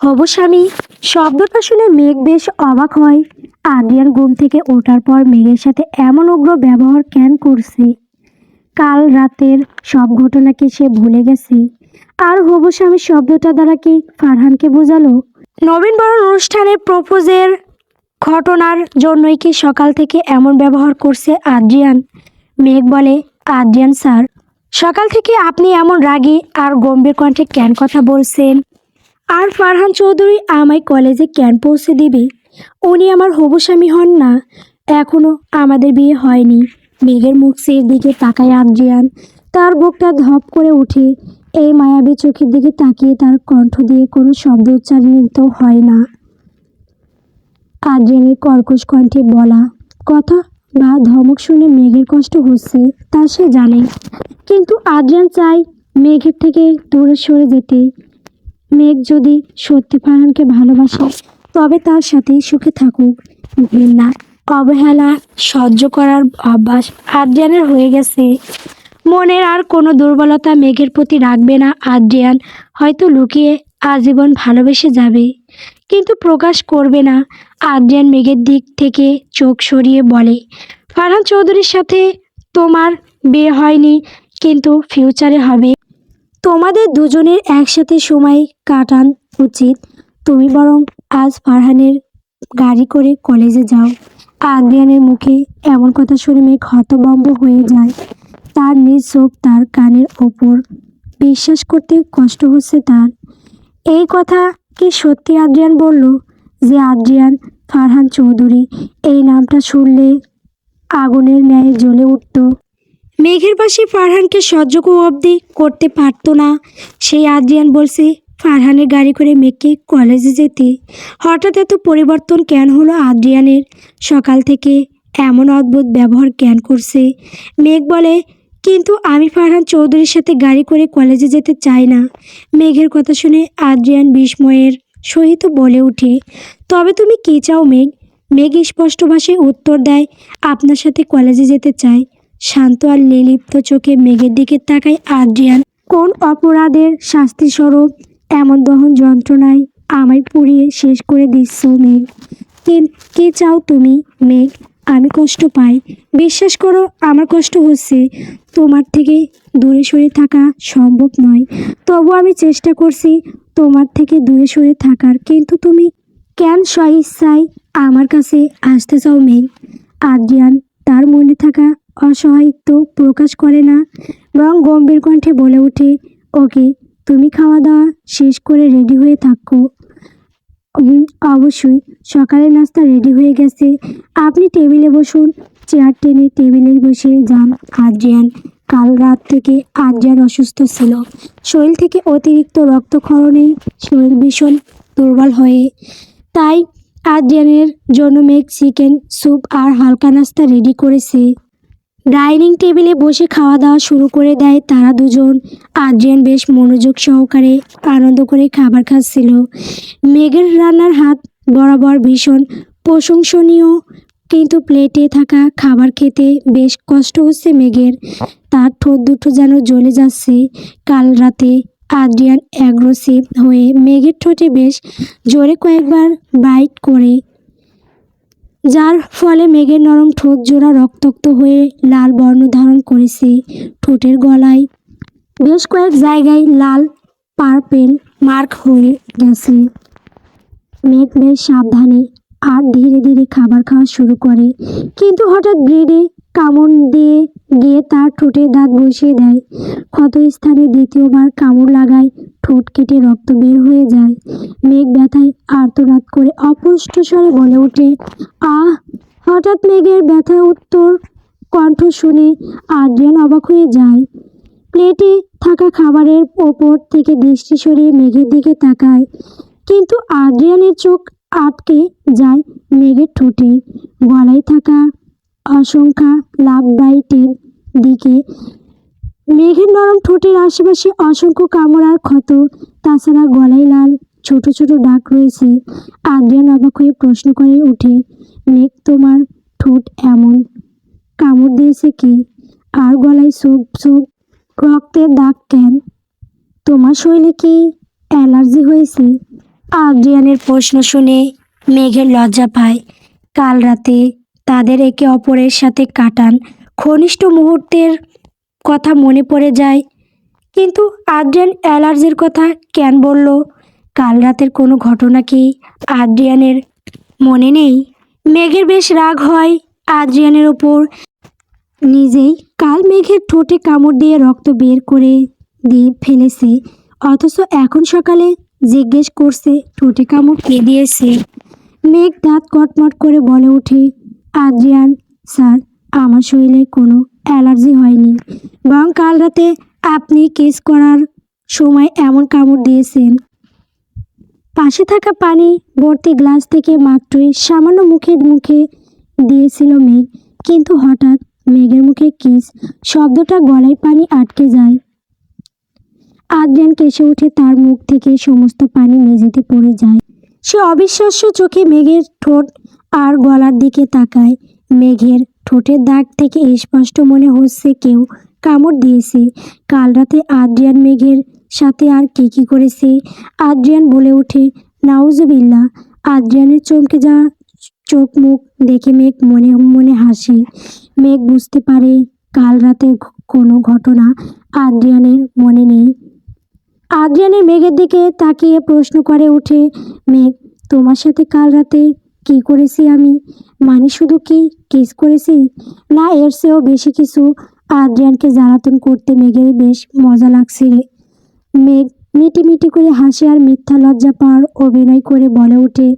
হবু স্বামী শব্দটা শুনে মেঘ বেশ অবাক হয়। আদ্রিয়ান ঘুম থেকে ওঠার পর মেঘের সাথে এমন উগ্র ব্যবহার কেন করছে? কাল রাতের সব ঘটনাকে সে ভুলে গেছে? আর হবু স্বামী শব্দটা দ্বারা কি ফারহানকে বোঝালো? নবীন বরণ অনুষ্ঠানে প্রপোজের ঘটনার জন্যই কি সকাল থেকে এমন ব্যবহার করছে আদ্রিয়ান? মেঘ বলে, আদ্রিয়ান স্যার, সকাল থেকে আপনি এমন রাগী আর গম্ভীর কণ্ঠে কেন কথা বলছেন? আর ফারহান চৌধুরী আমায় কলেজে কেন পৌঁছে দিবে। উনি আমার হবু স্বামী হন না। এখনও আমাদের বিয়ে হয়নি। মেঘের মুখ সেই দিকে তাকায় আদ্রিয়ান তার বুকটা ধপ করে উঠে। এই মায়াবী চোখের দিকে তাকিয়ে তার কণ্ঠ দিয়ে কোনো শব্দ উচ্চারিত হয় না। আদ্রিয়ানের কর্কশ কণ্ঠে বলা কথা বা ধমক শুনে মেঘের কষ্ট হচ্ছে তা সে জানে। কিন্তু আদ্রিয়ান চায় মেঘের থেকে দূরে সরে যেতে। মেঘ যদি সত্যি ফারহানকে ভালোবাসে, তবে তার সাথেই সুখে থাকুক। ঘৃণা অবহেলা সহ্য করার অভ্যাস আদ্রিয়ানের হয়ে গেছে। মনের আর কোনো দুর্বলতা মেঘের প্রতি রাখবে না আদ্রিয়ান। হয়তো লুকিয়ে আজীবন ভালোবেসে যাবে, কিন্তু প্রকাশ করবে না। আদ্রিয়ান মেঘের দিক থেকে চোখ সরিয়ে বলে, ফারহান চৌধুরীর সাথে তোমার বিয়ে হয়নি, কিন্তু ফিউচারে হবে। তোমাদের দুজনের একসাথে সময় কাটান উচিত। তুমি বরং আজ ফারহানের গাড়ি করে কলেজে যাও। আদ্রিয়ানের মুখে এমন কথা শুনে মেঘ হতভম্ব হয়ে যায়। তার নিজ চোখ তার কানের ওপর। বিশ্বাস করতে কষ্ট হচ্ছে তার। এই কথা কি সত্যি আদ্রিয়ান বলল? যে আদ্রিয়ান, ফারহান চৌধুরী, এই নামটা শুনলে আগুনের ন্যায় জ্বলে উঠত। মেঘের পাশে ফারহানকে সহ্য অবধি করতে পারতো না। সেই আদ্রিয়ান বলছে, ফারহানের গাড়ি করে মেঘকে কলেজে যেতে। হঠাৎ এত পরিবর্তন কেন হলো আদ্রিয়ানের? সকাল থেকে এমন অদ্ভুত ব্যবহার কেন করছে? মেঘ বলে, কিন্তু আমি ফারহান চৌধুরীর সাথে গাড়ি করে কলেজে যেতে চাই না। মেঘের কথা শুনে আদ্রিয়ান বিস্ময়ের সহিত বলে ওঠে, তবে তুমি কী চাও মেঘ? মেঘ স্পষ্ট ভাষায় উত্তর দেয়, আপনার সাথে কলেজে যেতে চাই। শান্ত আর নির্লিপ্ত চোখে মেঘের দিকে তাকায় আদ্রিয়ান। কোন অপরাধের শাস্তি স্বরূপ এমন দহন যন্ত্রণায় আমায় পুড়িয়ে শেষ করে দিচ্ছ মেঘ কে চাও তুমি, মেঘ? আমি কষ্ট পাই। বিশ্বাস করো, আমার কষ্ট হচ্ছে। তোমার থেকে দূরে সরে থাকা সম্ভব নয়। তবু আমি চেষ্টা করছি তোমার থেকে দূরে সরে থাকার। কিন্তু তুমি কেন স্বইচ্ছায় আমার কাছে আসতে চাও, মেঘ? আদ্রিয়ান, তার মনে থাকা অসহায়িত্ব প্রকাশ করে না, বরং গম্ভীর কণ্ঠে বলে ওঠে, ওকে, তুমি খাওয়া দাওয়া শেষ করে রেডি হয়ে থাকো। অবশ্যই, সকালের নাস্তা রেডি হয়ে গেছে। আপনি টেবিলে বসুন। চেয়ার টেনে টেবিলে বসে যান আদ্রিয়ান। কাল রাত থেকে আদ্রিয়ান অসুস্থ ছিল। শরীর থেকে অতিরিক্ত রক্তক্ষরণে শরীর ভীষণ দুর্বল হয়ে। তাই আদ্রিয়ানের জন্য মেঘ চিকেন স্যুপ আর হালকা নাস্তা রেডি করেছে। ডাইনিং টেবিলে বসে খাওয়া দাওয়া শুরু করে দেয় তারা দুজন। আদ্রিয়ান বেশ মনোযোগ সহকারে আনন্দ করে খাবার খাচ্ছিল। মেঘের রান্নার হাত বরাবর ভীষণ প্রশংসনীয়, কিন্তু প্লেটে থাকা খাবার খেতে বেশ কষ্ট হচ্ছে মেঘের। তার ঠোঁট দুটো যেন জ্বলে যাচ্ছে। কাল রাতে আদ্রিয়ান অ্যাগ্রোসিভ হয়ে মেঘের ঠোঁটে বেশ জোরে কয়েকবার বাইট করে যার ফলে মেঘের নরম ঠোঁট জোড়া রক্তাক্ত হয়ে লাল বর্ণ ধারণ করেছে ঠোঁটের গলায়। বেশ কয়েক জায়গায় লাল পার্পেল মার্ক হয়ে গেছে। মেঘ বেশ সাবধানে আর ধীরে ধীরে খাবার খাওয়া শুরু করে। কিন্তু হঠাৎ ব্রেডে কামড় দিয়ে, গিয়ে তার ঠোঁটে দাঁত বসিয়ে দেয়। ক্ষত স্থানে দ্বিতীয়বার কামড় লাগায়, ঠোঁট কেটে রক্ত বের হয়ে যায়। মেঘ ব্যথায় আর্তনাদ করে অপুষ্ট স্বরে বলে ওঠে, আহ! হঠাৎ মেঘের ব্যথা উত্তর কণ্ঠ শুনে আদ্রিয়ান অবাক হয়ে যায়। প্লেটে থাকা খাবারের ওপর থেকে দৃষ্টি সরিয়ে মেঘের দিকে তাকায়। কিন্তু আদ্রিয়ানের চোখ আটকে যায় মেঘের ঠোঁটে। গলায় থাকা অসংখ্য লাভ বাইটের দিকে। মেঘের নরম ঠোঁটের আশেপাশে অসংখ্য কামড় আর ক্ষত, তাছাড়া গলায় লাল, ছোট ছোট দাগ রয়েছে। আদ্রিয়ান অবাক হয়ে প্রশ্ন করে ওঠে, মেঘ, তোমার ঠোঁট এমন? কামড় দিয়েছে কি? আর গলায় সুপ সুপ রক্তের দাগ কেন? তোমার শরীরে কি অ্যালার্জি হয়েছে? আদ্রিয়ানের প্রশ্ন শুনে মেঘের লজ্জা পায়। কাল রাতে তাদের একে অপরের সাথে কাটান। ঘনিষ্ঠ মুহূর্তের কথা মনে পড়ে যায়। কিন্তু আদ্রিয়ান অ্যালার্জির কথা কেন বলল, কাল রাতের কোনো ঘটনা কি আদ্রিয়ানের মনে নেই? মেঘের বেশ রাগ হয় আদ্রিয়ানের ওপর। নিজেই কাল মেঘের ঠোঁটে কামড় দিয়ে রক্ত বের করে দিয়ে ফেলেছে। অথচ এখন সকালে জিজ্ঞেস করছে, ঠোঁটে কামড় কে দিয়েছে? মেঘ দাঁত কটমট করে বলে ওঠে আদ্রিয়ান, স্যার, আমার শরীরে কোনো অ্যালার্জি হয়নি। বরং কাল রাতে আপনি কেস করার সময় এমন কামড় দিয়েছেন। পাশে থাকা পানি ভর্তি গ্লাস থেকে মাত্রই সামান্য মুখে মুখে দিয়েছিল মেঘ, কিন্তু হঠাৎ মেঘের মুখে কিস শব্দটা গলায় পানি আটকে যায়। আদ্রিয়ান কেসে উঠে তার মুখ থেকে সমস্ত পানি মেঝেতে পড়ে যায়। সে অবিশ্বাস্য চোখে মেঘের ঠোঁট আর গলার দিকে তাকায়। মেঘের ঠোঁটের দাগ থেকে স্পষ্ট মনে হচ্ছে কেউ কামড় দিয়েছে। কাল রাতে আদ্রিয়ান মেঘের সাথে আর কি কি করেছে? আদ্রিয়ান বলে ওঠে নাউজুবিল্লা আদ্রিয়ানের চমকে যাওয়া চোখ মুখ দেখে মেঘ মনে মনে হাসে। মেঘ বুঝতে পারে কাল রাতে কোনো ঘটনা আদ্রিয়ানের মনে নেই। আদ্রিয়ানের মেঘের দিকে তাকিয়ে প্রশ্ন করে ওঠে, মেঘ, তোমার সাথে কাল রাতে কি করেছি আমি? মানে শুধু কি কিস করেছি? না, এর চেয়েও বেশি কিছু আদ্রিয়ানকে জ্বালাতন করতে মেঘের বেশ মজা লাগছে মেঘ মিটি মিটি করে হাসে আর মিথ্যা লজ্জা পাওয়ার অভিনয় করে বলে ওঠে,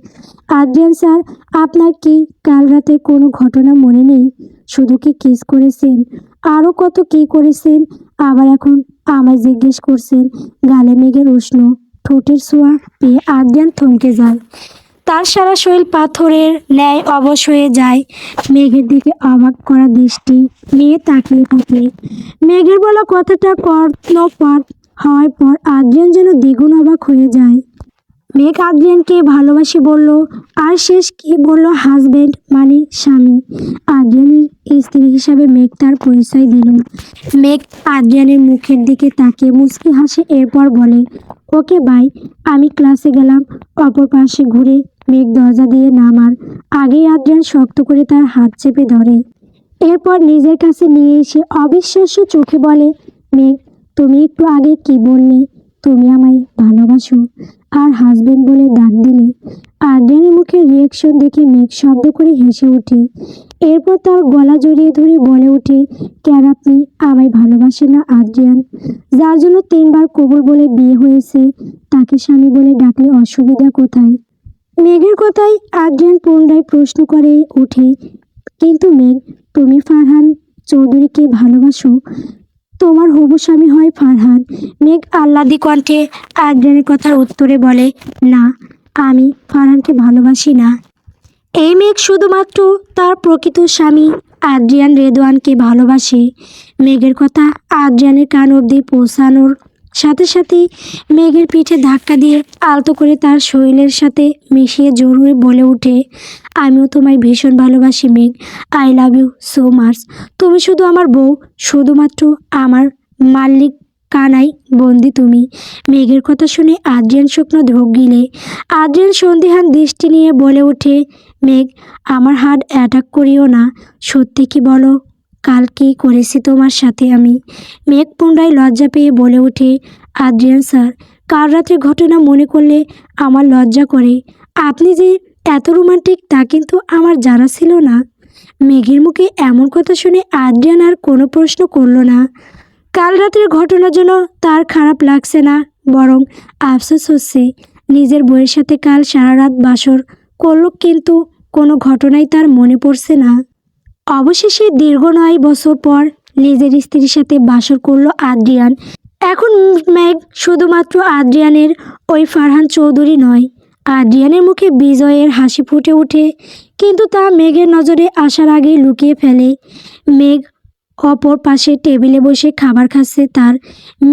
আদ্রিয়ান স্যার, আপনার কি কাল রাতে কোনো ঘটনা মনে নেই? শুধু কি কিস করেছেন? আরও কত কি করেছেন? আবার এখন আমায় জিজ্ঞেস করছেন। গালে মেঘের উষ্ণ ঠোঁটের ছোঁয়া পেয়ে আদ্রিয়ান থমকে যায়। তার সারা শরীর পাথরের ন্যায় অবশ হয়ে যায়। মেঘের দিকে অবাক করা দৃষ্টি মেয়ে তাকিয়ে থাকে। মেঘের বলা কথাটা কর্ণপাত হওয়ার পর আদ্রিয়ান যেন দ্বিগুণ অবাক হয়ে যায়। মেঘ আদ্রিয়ানকে ভালোবাসি বলল, আর শেষ কি বলল হাজবেন্ড মানে স্বামী? আদ্রিয়ানের স্ত্রী হিসাবে মেঘ তার পরিচয় দিল। মেঘ আদ্রিয়ানের মুখের দিকে তাকিয়ে মুচকি হাসে, এরপর বলে, ওকে বাই আমি ক্লাসে গেলাম, অপর পাশে ঘুরে মেঘ দরজা দিয়ে নামার আগেই আদ্রিয়ান শক্ত করে তার হাত চেপে ধরে। এরপর নিজের কাছে নিয়ে এসে অবিশ্বাস্য চোখে বলে, মেঘ, তুমি একটু আগে কি বললে? তুমি আমায় ভালোবাসো আর হাজবেন্ড বলে ডাক দিলে। আদ্রিয়ানের মুখের রিয়েকশন দেখে মেঘ শব্দ করে হেসে ওঠে এরপর তার গলা জড়িয়ে ধরে বলে ওঠে, কেন আপনি আমায় ভালোবাসেন না আদ্রিয়ান? যার জন্য তিনবার কবুল বলে বিয়ে হয়েছে, তাকে স্বামী বলে ডাকলে অসুবিধা কোথায়? মেঘের কথায় আদ্রিয়ান পুনরায় প্রশ্ন করে ওঠে কিন্তু মেঘ, তুমি ফারহান চৌধুরীকে ভালোবাসো? তোমার হবু স্বামী হয় ফারহান। মেঘ আহ্লাদি কণ্ঠে আদ্রিয়ানের কথার উত্তরে বলে, না, আমি ফারহানকে ভালোবাসি না। এই মেঘ শুধুমাত্র তার প্রকৃত স্বামী আদ্রিয়ান রেদওয়ানকে ভালোবাসে। মেঘের কথা আদ্রিয়ানের কান অবধি পৌঁছানোর সাথে সাথে মেঘের পিঠে ধাক্কা দিয়ে আলতো করে তার শরীরের সাথে মিশিয়ে জোর হয়ে বলে ওঠে, আমিও তোমায় ভীষণ ভালোবাসি Megh. I love you so much. তুমি শুধু আমার বউ, শুধুমাত্র আমার মাল্লিক কানাই বন্দি তুমি। মেঘের কথা শুনে আদ্রিয়ান শুকনো ঢোক গিলে। আদ্রিয়ান সন্দিহান দৃষ্টি নিয়ে বলে ওঠে, মেঘ, আমার হার্ট অ্যাটাক করিও না। সত্যি কি বলো? কাল কি করেছি তোমার সাথে আমি। মেঘ পুনরায় লজ্জা পেয়ে বলে ওঠে, আদ্রিয়ান স্যার, কাল রাতের ঘটনা মনে করলে আমার লজ্জা করে। আপনি যে এত রোমান্টিক তা কিন্তু আমার জানা ছিল না। মেঘের মুখে এমন কথা শুনে আদ্রিয়ান আর কোনো প্রশ্ন করল না। কাল রাতের ঘটনার জন্য তার খারাপ লাগছে না, বরং আফসোস হচ্ছে। নিজের বইয়ের সাথে কাল সারা রাত বাসর করল কিন্তু কোনো ঘটনাই তার মনে পড়ছে না। অবশেষে দীর্ঘ নয় বছর পর নিজের স্ত্রীর সাথে বাসর করল আদ্রিয়ান। এখন মেঘ শুধুমাত্র আদ্রিয়ানের ওই ফারহান চৌধুরী নয়, আদ্রিয়ানের মুখে বিজয়ের হাসি ফুটে ওঠে, কিন্তু তা মেঘের নজরে আসার আগেই লুকিয়ে ফেলে। মেঘ অপর পাশে টেবিলে বসে খাবার খাচ্ছে, তার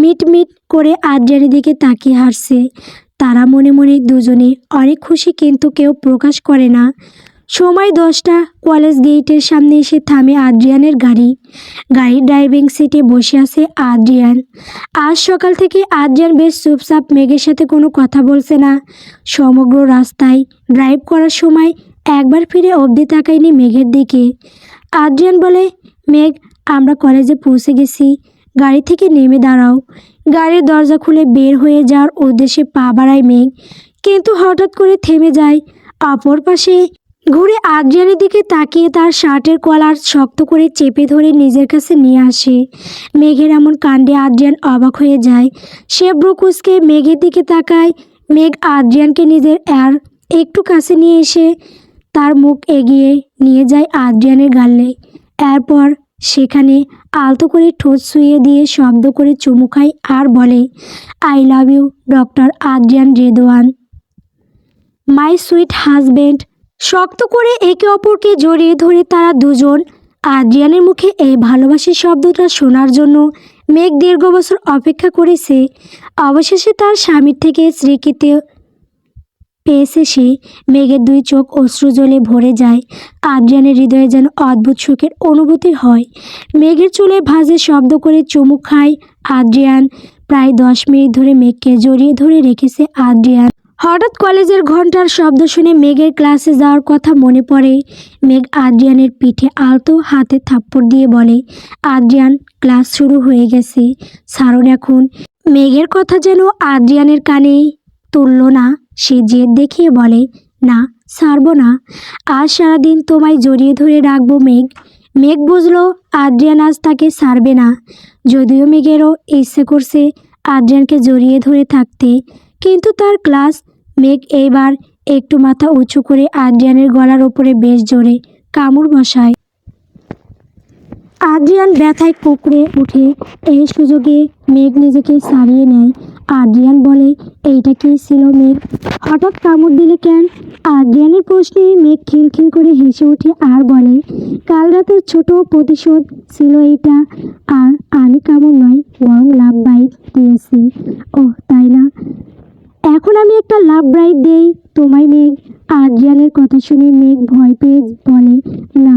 মিট মিট করে আদ্রিয়ানের দিকে তাকিয়ে হাসছে। তারা মনে মনে দুজনে অনেক খুশি, কিন্তু কেউ প্রকাশ করে না। সময় দশটা, কলেজ গেটের সামনে এসে থামে আদ্রিয়ানের গাড়ি। গাড়ির ড্রাইভিং সিটে বসে আছে আদ্রিয়ান। আজ সকাল থেকে আদ্রিয়ান বেশ চুপচাপ মেঘের সাথে কোনো কথা বলছে না। সমগ্র রাস্তায় ড্রাইভ করার সময় একবার ফিরে অবধি তাকায়নি মেঘের দিকে। আদ্রিয়ান বলে, মেঘ, আমরা কলেজে পৌঁছে গেছি। গাড়ি থেকে নেমে দাঁড়াও। গাড়ির দরজা খুলে বের হয়ে যাওয়ার উদ্দেশ্যে পা বাড়ায় মেঘ। কিন্তু হঠাৎ করে থেমে যায়। অপর পাশে ঘুরে আদ্রিয়ানের দিকে তাকিয়ে তার শার্টের কলার শক্ত করে চেপে ধরে নিজের কাছে নিয়ে আসে। মেঘের এমন কাণ্ডে আদ্রিয়ান অবাক হয়ে যায়। সে ব্রুকুসকে মেঘের দিকে তাকায়। মেঘ আদ্রিয়ানকে নিজের আর একটু কাছে নিয়ে এসে তার মুখ এগিয়ে নিয়ে যায় আদ্রিয়ানের গালে। এরপর সেখানে আলতো করে ঠোঁট শুয়ে দিয়ে শব্দ করে চুমু খায় আর বলে, I love you, doctor Adrian Redwan my sweet husband শক্ত করে একে অপরকে জড়িয়ে ধরে তারা দুজন। আদ্রিয়ানের মুখে এই ভালোবাসার শব্দটা শোনার জন্য মেঘ দীর্ঘ বছর অপেক্ষা করেছে। অবশেষে তার স্বামীর থেকে স্বীকৃতি পেয়েছে সে। মেঘের দুই চোখ অশ্রু জলে ভরে যায়। আদ্রিয়ানের হৃদয়ে যেন অদ্ভুত সুখের অনুভূতি হয়। মেঘের চুলে ভাজে শব্দ করে চুমুক খায় আদ্রিয়ান। প্রায় দশ মিনিট ধরে মেঘকে জড়িয়ে ধরে রেখেছে আদ্রিয়ান। হঠাৎ কলেজের ঘণ্টার শব্দ শুনে মেঘের ক্লাসে যাওয়ার কথা মনে পড়ে। মেঘ আদ্রিয়ানের পিঠে আলতো হাতে থাপ্পড় দিয়ে বলে, আদ্রিয়ান, ক্লাস শুরু হয়ে গেছে। সারণ এখন। মেঘের কথা যেন আদ্রিয়ানের কানে তুলল না, সে জেদ দেখিয়ে বলে, না, ছাড়বো না। আজ সারাদিন তোমায় জড়িয়ে ধরে রাখব মেঘ। মেঘ বুঝলো আদ্রিয়ান আজ তাকে ছাড়বে না। যদিও মেঘেরও ইচ্ছে করছে আদ্রিয়ানকে জড়িয়ে ধরে থাকতে, কিন্তু তার ক্লাস মেঘ এইবার একটু মাথা উঁচু করে আদ্রিয়ানের গলার ওপরে বেশ জোরে কামড় বসায়। আদ্রিয়ান ব্যথায় কুকড়ে উঠে এই সুযোগে মেঘ নিজেকে সারিয়ে নেয়। আদ্রিয়ান বলে, এইটা কি ছিল মেঘ? হঠাৎ কামড় দিলে কেন? আদ্রিয়ানের প্রশ্নে মেঘ খিলখিল করে হেসে ওঠে আর বলে, কাল রাতের ছোট প্রতিশোধ ছিল এইটা। আর আমি কামড় নয়, বরং লাভ বাইট দিয়েছি। ও তাই না? এখন আমি একটা লাভ ব্রাইট দেই। তোমায় মেঘ, আদ্রিয়ানের কথা শুনে মেঘ ভয় পেয়ে বলে, না,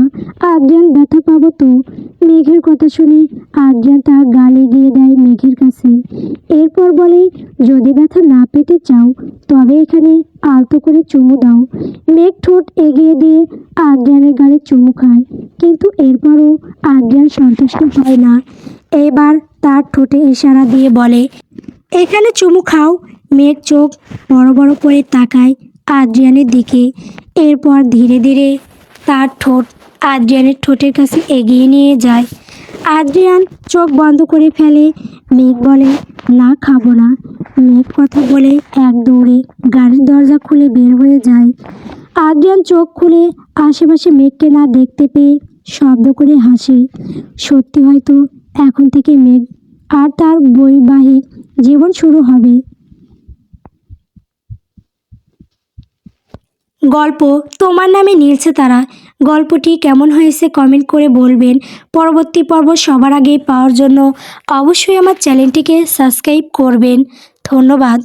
আদ্রিয়ান ব্যথা পাবো তো। মেঘের কথা শুনে আদ্রিয়ান তার গালে গিয়ে দেয় মেঘের কাছে। এরপর বলে, যদি ব্যথা না পেতে চাও, তবে এখানে আলতো করে চুমু দাও। মেঘ ঠোঁট এগিয়ে দিয়ে আদ্রিয়ানের গালে চুমু খায়। কিন্তু এরপরও আদ্রিয়ান সন্তুষ্ট হয় না। এবার তার ঠোঁটে ইশারা দিয়ে বলে, এখানে চুমু খাও মেঘ চোখ বড় বড় করে তাকায় আদ্রিয়ানের দিকে। এরপর ধীরে ধীরে তার ঠোঁট আদ্রিয়ানের ঠোঁটের কাছে এগিয়ে নিয়ে যায়। আদ্রিয়ান চোখ বন্ধ করে ফেলে। মেঘ বলে, না, খাব না। মেঘ কথা বলে এক দৌড়ে গাড়ির দরজা খুলে বের হয়ে যায়। আদ্রিয়ান চোখ খুলে আশেপাশে মেঘকে না দেখতে পেয়ে শব্দ করে হাসে। সত্যি হয়তো এখন থেকে মেঘ আর তার বৈবাহিক জীবন শুরু হবে। গল্প তোমার নামে নিয়েছে তারা। গল্পটি কেমন হয়েছে কমেন্ট করে বলবেন। পরবর্তী পর্ব সবার আগে পাওয়ার জন্য অবশ্যই আমার চ্যানেলটিকে সাবস্ক্রাইব করবেন। ধন্যবাদ।